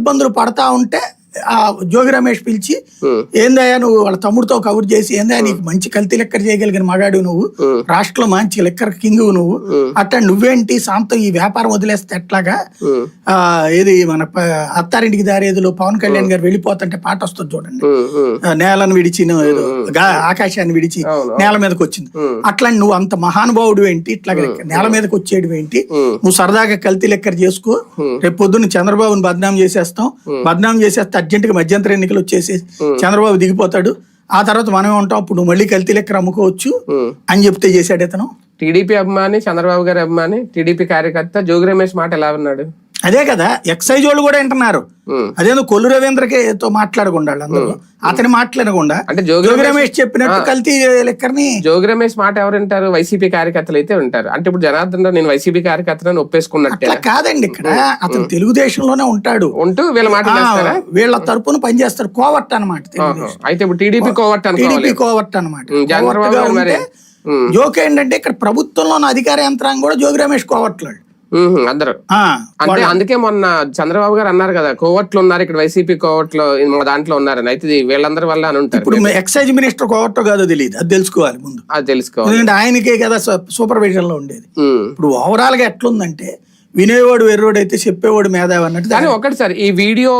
ఇబ్బందులు పడతా ఉంటే ఆ జోగి రమేష్ పిలిచి ఏందయ్యా నువ్వు వాళ్ళ తమ్ముడితో కబుర్ చేసి ఏందయ్యా నీకు మంచి కల్తీ లెక్కర్ చేయగలిగిన మగాడు నువ్వు రాష్ట్రంలో మంచి లెక్కర్ కింగ్ నువ్వు అట్లా నువ్వేంటి సాంతం ఈ వ్యాపారం వదిలేస్తే ఎట్లాగా? ఆ ఏది మన అత్తారింటికి దారేదిలో పవన్ కళ్యాణ్ గారు వెళ్ళిపోతుంటే పాట వస్తుంది చూడండి. నేలను విడిచి ఆకాశాన్ని విడిచి. నేల మీదకి వచ్చింది. అట్లా నువ్వు అంత మహానుభావుడు ఏంటి? ఇట్లా నేల మీదకి వచ్చేడు ఏంటి. నువ్వు సరదాగా కల్తీ లెక్కర్ చేసుకో. రేపు పొద్దున్న చంద్రబాబుని బద్నాం చేసేస్తాం. బద్నాం చేసేస్తే అర్జెంట్గా మధ్యంతర ఎన్నికలు వచ్చేసి చంద్రబాబు దిగిపోతాడు. ఆ తర్వాత మనమే ఉంటాం. అప్పుడు నువ్వు మళ్ళీ కల్తీ లెక్కర్ అమ్ముకోవచ్చు. అని చెప్తే చేశాడు ఇతను. టీడీపీ అభిమాని చంద్రబాబు గారి అభిమాని టీడీపీ కార్యకర్త జోగి రమేష్ మాట ఎలా ఉన్నాడు అదే కదా ఎక్సైజ్ వాళ్ళు కూడా వింటున్నారు. అదేందో కొల్లు రవీంద్రకి తో మాట్లాడకుండా అందరూ. అతని మాట్లాడకుండా. అంటే జోగి రమేష్ చెప్పినట్టు కల్తీ లెక్కర్ని జోగి రమేష్ మాట ఎవరు వింటారు? వైసీపీ కార్యకర్తలు అయితే వింటారు. అంటే ఇప్పుడు జనార్దన్ నేను వైసీపీ కార్యకర్తలను ఒప్పేసుకున్నట్టే. కాదండి ఇక్కడ. అతను తెలుగుదేశంలోనే ఉంటాడు. ఉంటూ వీళ్ళ మాట వీళ్ళ తరపున పనిచేస్తారు. కోవట్ అనమాట. అయితే ఇప్పుడు టీడీపీ కోవట్ టీడీపీ కోవట్ అనమాట జోక్ ఏంటంటే ఇక్కడ ప్రభుత్వంలోని అధికార యంత్రాంగం కూడా జోగి రమేష్ కోవట్లాడు అందరూ. అంటే అందుకే మొన్న చంద్రబాబు గారు అన్నారు కదా కోవట్లు ఉన్నారు ఇక్కడ వైసీపీ కోవట్లో మా దాంట్లో ఉన్నారని అయితే వీళ్ళందరి వల్ల అని ఉంటారు. ఇప్పుడు ఎక్సైజ్ మినిస్టర్ కోవట్టో కాదో తెలియదు అది తెలుసుకోవాలి ముందు. అది తెలుసుకోవాలి. ఎందుకంటే ఆయనకే కదా సూపర్విజన్లో ఉండేది. ఇప్పుడు ఓవరాల్గా ఎట్లుందంటే వినేవాడు వెర్రోడు అయితే చెప్పేవాడు మేధావి అన్నట్టు కానీ ఒకటి సార్ ఈ వీడియో